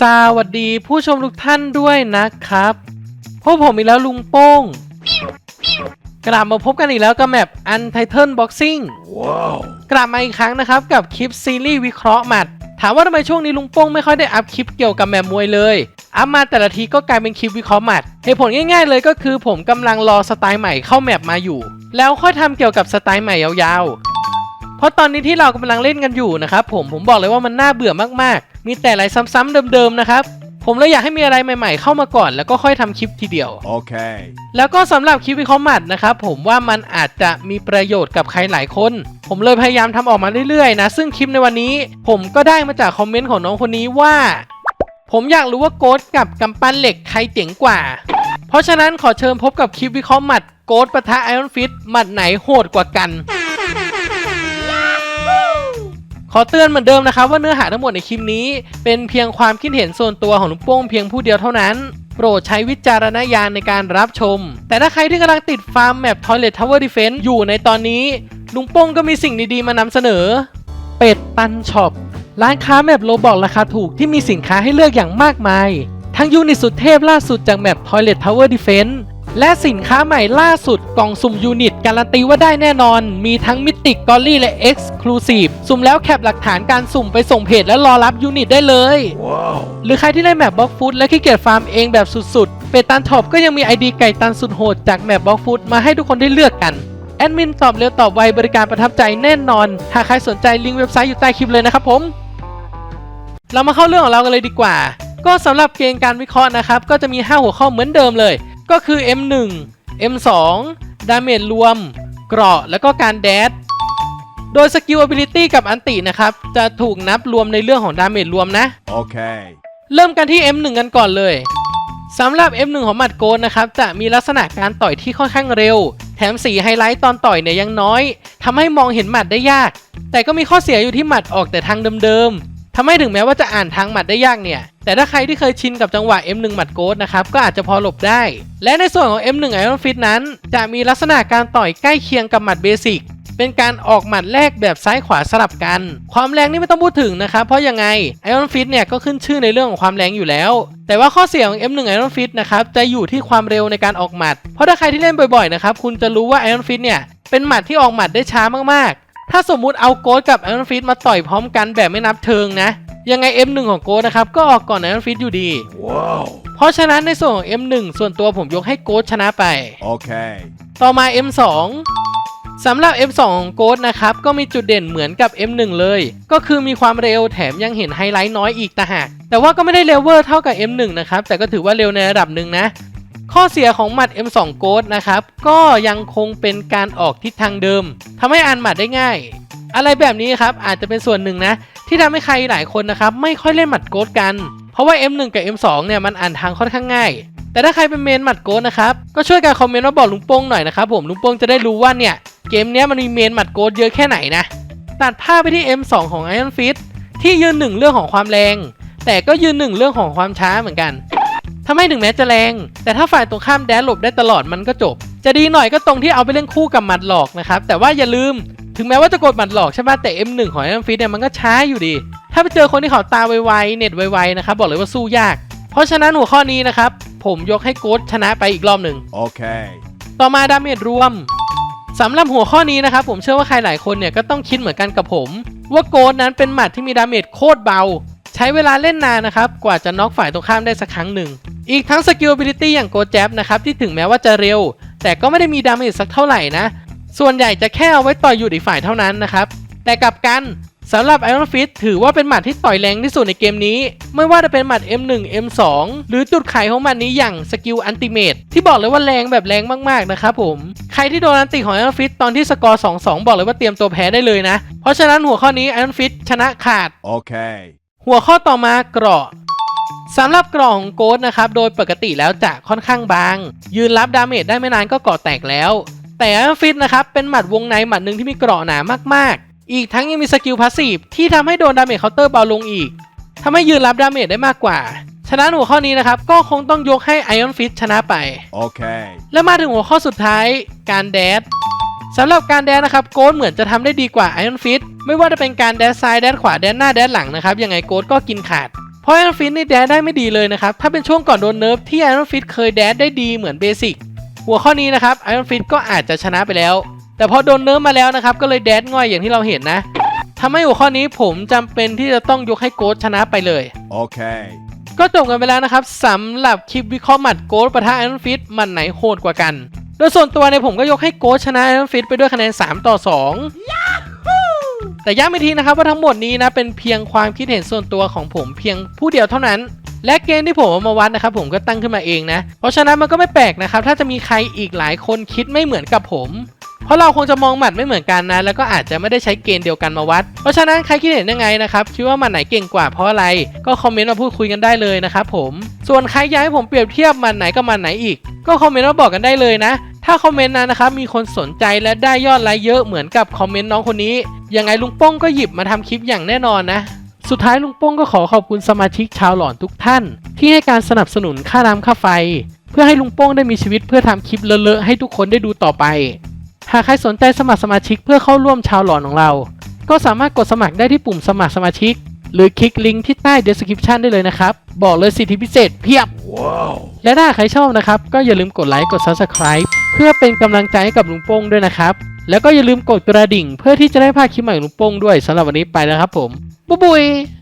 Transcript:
สวัสดีผู้ชมทุกท่านด้วยนะครับพบผมอีกแล้วลุงโป้ง กลับมาพบกันอีกแล้วกับแมป Untitled Boxing กลับมาอีกครั้งนะครับกับคลิปซีรีส์วิเคราะห์หมัด ถามว่าทำไมช่วงนี้ลุงโป้งไม่ค่อยได้อัพคลิปเกี่ยวกับแมปมวยเลย อัพมาแต่ละทีก็กลายเป็นคลิปวิเคราะห์หมัด เหตุผลง่ายๆเลยก็คือผมกำลังรอสไตล์ใหม่เข้าแมปมาอยู่ แล้วค่อยทำเกี่ยวกับสไตล์ใหม่ยาวๆ เพราะตอนนี้ที่เรากำลังเล่นกันอยู่นะครับผมผมบอกเลยว่ามันน่าเบื่อมากๆ มีแต่อะไรซ้ำๆเดิมๆนะครับ ผมเลยอยากให้มีอะไรใหม่ๆ เข้ามาก่อน แล้วก็ค่อยทำคลิปทีเดียว Okay. แล้วก็สำหรับคลิปวิเคราะห์หมัดนะครับผมว่ามันอาจจะมีประโยชน์กับใครหลายคน ผมเลยพยายามทำออกมาเรื่อยๆนะซึ่งคลิปในวันนี้ ผมก็ได้มาจากคอมเมนต์ของน้องคนนี้ว่า ผมอยากรู้ว่าโกดกับกำปั้นเหล็กใครเจ๋งกว่า เพราะฉะนั้นขอเชิญพบกับคลิปวิเคราะห์หมัดโกดปะทะไอรอนฟิตหมัดไหนโหดกว่ากัน ขอเตือนเหมือนเดิมนะครับว่าเนื้อหาทั้งหมดในคลิปนี้ เป็นเพียงความคิดเห็นส่วนตัวของลุงโป้งเพียงผู้เดียวเท่านั้น โปรดใช้วิจารณญาณในการรับชม แต่ถ้าใครที่กำลังติดฟาร์มแมป Toilet Tower Defense อยู่ในตอนนี้ ลุงโป้งก็มีสิ่งดีๆมานำเสนอ เป็ดปันช็อปร้านค้าแมปโลบอกราคาถูกที่มีสินค้าให้เลือกอย่างมากมาย ทั้งยูนิตสุดเทพล่าสุดจากแมป Toilet Tower Defense และสินค้าใหม่ล่าสุดกล่องสุ่มยูนิต การันตีว่าได้แน่นอน มีทั้งมิติกอลลี่และ Exclusive สุ่มแล้วแคปหลักฐานการสุ่มไปส่งเพจและรอรับยูนิตได้เลย Wow. หรือใครที่เล่นแมปบล็อกฟุตและขี้เกียจฟาร์มเองแบบสุดๆ เปตันท็อปก็ยังมีไอดีไก่ตันสุดโหดจากแมปบล็อกฟุตมาให้ทุกคนได้เลือกกัน แอดมินตอบเร็วตอบไวบริการประทับใจแน่นอน หากใครสนใจลิงก์เว็บไซต์อยู่ใต้คลิปเลยนะครับผม เรามาเข้าเรื่องของเรากันเลยดีกว่า ก็สำหรับเกณฑ์การวิเคราะห์นะครับก็จะมี 5 หัวข้อเหมือนเดิมเลย ก็คือ M1 M2 ดาเมจรวม เกราะแล้วก็การแดดโดยสกิล ability กับอันตินะครับ จะถูกนับรวมในเรื่องของดาเมจรวมนะ Okay. เริ่มกันที่ M1 กันก่อนเลยสำหรับ M1 ของหมัดโกนนะครับ จะมีลักษณะการต่อยที่ค่อนข้างเร็ว แถมสีไฮไลท์ตอนต่อยเนี่ยยังน้อยทำให้มองเห็นหมัดได้ยาก แต่ก็มีข้อเสียอยู่ที่หมัดออกแต่ทางเดิมๆทำให้ถึงแม้ว่าจะอ่านทางหมัดได้ยากเนี่ย แต่ถ้าใครที่เคยชินกับจังหวะ M1 หมัดโกดนะครับก็อาจจะพอหลบได้ และในส่วนของ M1 Iron Fist นั้น จะมีลักษณะการต่อยใกล้เคียงกับหมัดเบสิกเป็นการออกหมัดแรกแบบซ้ายขวาสลับกัน ความแรงนี่ไม่ต้องพูดถึงนะครับ เพราะยังไง Iron Fist เนี่ยก็ขึ้นชื่อในเรื่องของความแรงอยู่แล้ว แต่ว่าข้อเสียของ M1 Iron Fist นะครับจะอยู่ที่ความเร็วในการออกหมัด เพราะถ้าใครที่เล่นบ่อยๆนะครับคุณจะรู้ว่า Iron Fist เนี่ยเป็นหมัดที่ออกหมัดได้ช้ามากๆ ถ้าสมมุติเอาโกดกับ Iron Fist มาต่อยพร้อมกันแบบไม่นับเทิงนะ ยังไง M1 ของโกดนะครับก็ออกก่อน Iron Fist อยู่ดี Wow. เพราะฉะนั้นในส่วนของ M1 ส่วนตัวผมยกให้โกดชนะไป Okay. ต่อมา M2 สำหรับ M2 ของโกดนะครับก็มีจุดเด่นเหมือนกับ M1 เลย ก็คือมีความเร็วแถมยังเห็นไฮไลท์น้อยอีกต่างหากแต่ว่าก็ไม่ได้เร็วเวอร์เท่ากับ M1 นะครับแต่ก็ถือว่าเร็วในระดับหนึ่งนะ ข้อเสียของหมัด M2 โกดนะครับก็ยังคงเป็นการออกทิศทางเดิมทำให้อ่านหมัดได้ง่าย อะไรแบบนี้ครับอาจจะเป็นส่วนหนึ่งนะ ที่ทำให้ใครหลายคนนะครับไม่ค่อยเล่นหมัดโกดกัน เพราะว่า M1 กับ M2 เนี่ยมันอ่านทางค่อนข้างง่าย แต่ถ้าใครเป็นเมนหมัดโกดนะครับก็ช่วยกันคอมเมนต์มาบอกลุงโป้งหน่อยนะครับผมลุงโป้งจะได้รู้ว่าเนี่ยเกมนี้มันมีเมนหมัดโกดเยอะแค่ไหนนะตัดภาพไปที่ M2 ของ Iron Fist ที่ยืนหนึ่งเรื่องของความแรง แต่ก็ยืนหนึ่งเรื่องของความช้าเหมือนกันทำให้ถึงแม้จะแรง แต่ถ้าฝ่ายตรงข้ามแดนหลบได้ตลอดมันก็จบ จะดีหน่อยก็ตรงที่เอาไปเล่นคู่กับหมัดหลอกนะครับ แต่ว่าอย่าลืม ถึงแม้ว่าจะกดหมัดหลอกใช่ป่ะแต่ M1 ของ Iron Fist เนี่ยมันก็ช้าอยู่ดี ถ้าไปเจอคนที่เขาตาไวๆเน็ตไวๆนะครับบอกเลยว่าสู้ยาก เพราะฉะนั้นหัวข้อนี้นะครับผมยกให้โกดชนะไปอีกรอบหนึ่ง Okay. ต่อมาดาเมจรวมสำหรับหัวข้อนี้นะครับผมเชื่อว่าใครหลายคนเนี่ยก็ต้องคิดเหมือนกันกับผม ว่าโกดนั้นเป็นหมัดที่มีดาเมจโคตรเบา ใช้เวลาเล่นนานนะครับกว่าจะน็อกฝ่ายตรงข้ามได้สักครั้งหนึ่งอีกทั้งสกิล ability อย่างโกแจ๊บนะครับที่ถึงแม้ว่าจะเร็ว แต่ก็ไม่ได้มีดาเมจสักเท่าไหร่นะ ส่วนใหญ่จะแค่เอาไว้ต่อยอยู่อีกฝ่ายเท่านั้นนะครับ แต่กลับกันสำหรับ Iron Fist ถือว่าเป็นหมัดที่ต่อยแรงที่สุดในเกมนี้ ไม่ว่าจะเป็นหมัด M1 M2 หรือจุดขายของมันนี้อย่างสกิลอันติเมตที่บอกเลยว่าแรงแบบแรงมากๆนะครับผม ใครที่โดนอันติของ Iron Fist ตอนที่สกอร์2-2 บอกเลยว่าเตรียมตัวแพ้ได้เลยนะ เพราะฉะนั้นหัวข้อนี้ Iron Fist ชนะขาด Okay. หัวข้อต่อมาเกราะสำหรับเกราะของโกดนะครับ โดยปกติแล้วจะค่อนข้างบาง ยืนรับดาเมจได้ไม่นานก็เกราะแตกแล้ว แต่ฟิตนะครับเป็นหมัดวงในหมัดหนึ่งที่มีเกราะหนามากๆ อีกทั้งยังมีสกิลพาสซีฟที่ทำให้โดนดาเมจเคาน์เตอร์เบาลงอีกทำให้ยืนรับดาเมจได้มากกว่า ฉะนั้นหัวข้อนี้นะครับก็คงต้องยกให้ Iron Fist ชนะไป Okay. และมาถึงหัวข้อสุดท้ายการแดดสำหรับการแดดนะครับโกดเหมือนจะทำได้ดีกว่า Iron Fist ไม่ว่าจะเป็นการแดดซ้ายแดดขวาแดดหน้าแดดหลังนะครับยังไงโกดก็กินขาด เพราะไอรอนฟิตนี่แดดได้ไม่ดีเลยนะครับ ถ้าเป็นช่วงก่อนโดนเนิร์ฟที่ไอรอนฟิตเคยแดดได้ดีเหมือนเบสิก หัวข้อนี้นะครับไอรอนฟิตก็อาจจะชนะไปแล้ว แต่พอโดนเนิร์ฟมาแล้วนะครับ ก็เลยแดดง่อยอย่างที่เราเห็นนะทำให้หัวข้อนี้ผมจำเป็นที่จะต้องยกให้โกดชนะไปเลย Okay. ก็จบกันไปแล้วนะครับสำหรับคลิปวิเคราะห์หมัดโกดปะทะไอรอนฟิตมันไหนโหดกว่ากัน โดยส่วนตัวในยผมก็ยกให้โกดชนะไอรอนฟิตไปด้วยคะแนน 3 ต่อ 2แต่ย้ำอีกทีนะครับว่าทั้งหมดนี้นะเป็นเพียงความคิดเห็นส่วนตัวของผมเพียงผู้เดียวเท่านั้น และเกณฑ์ที่ผมเอามาวัดนะครับผมก็ตั้งขึ้นมาเองนะ เพราะฉะนั้นมันก็ไม่แปลกนะครับถ้าจะมีใครอีกหลายคนคิดไม่เหมือนกับผม เพราะเราคงจะมองหมัดไม่เหมือนกันนะ แล้วก็อาจจะไม่ได้ใช้เกณฑ์เดียวกันมาวัด เพราะฉะนั้นใครคิดเห็นยังไงนะครับคิดว่าหมัดไหนเก่งกว่าเพราะอะไร ก็คอมเมนต์มาพูดคุยกันได้เลยนะครับผมส่วนใครอยากให้ผมเปรียบเทียบมัดไหนกับมัดไหนอีก ก็คอมเมนต์มาบอกกันได้เลยนะถ้าคอมเมนต์นั้นนะครับมีคนสนใจและได้ยอดไลค์เยอะเหมือนกับคอมเมนต์น้องคนนี้ยังไงลุงป้องก็หยิบมาทำคลิปอย่างแน่นอนนะ สุดท้ายลุงโป้งก็ขอขอบคุณสมาชิกชาวหลอนทุกท่าน ที่ให้การสนับสนุนค่าน้ำค่าไฟ เพื่อให้ลุงโป้งได้มีชีวิตเพื่อทำคลิปเลอะๆให้ทุกคนได้ดูต่อไป หากใครสนใจสมัครสมาชิกเพื่อเข้าร่วมชาวหลอนของเรา ก็สามารถกดสมัครได้ที่ปุ่มสมัครสมาชิก หรือคลิกลิงก์ที่ใต้ description ได้เลยนะครับ บอกเลยสิทธิพิเศษเพียบ Wow. และถ้าใครชอบนะครับ ก็อย่าลืมกดไลค์กด subscribe เพื่อเป็นกำลังใจให้กับลุงโป้งด้วยนะครับแล้วก็อย่าลืมกดกระดิ่งเพื่อที่จะได้พลาดคลิปใหม่ของลุงโป้งด้วยสำหรับวันนี้ไปแล้วครับผม บ๊ายบาย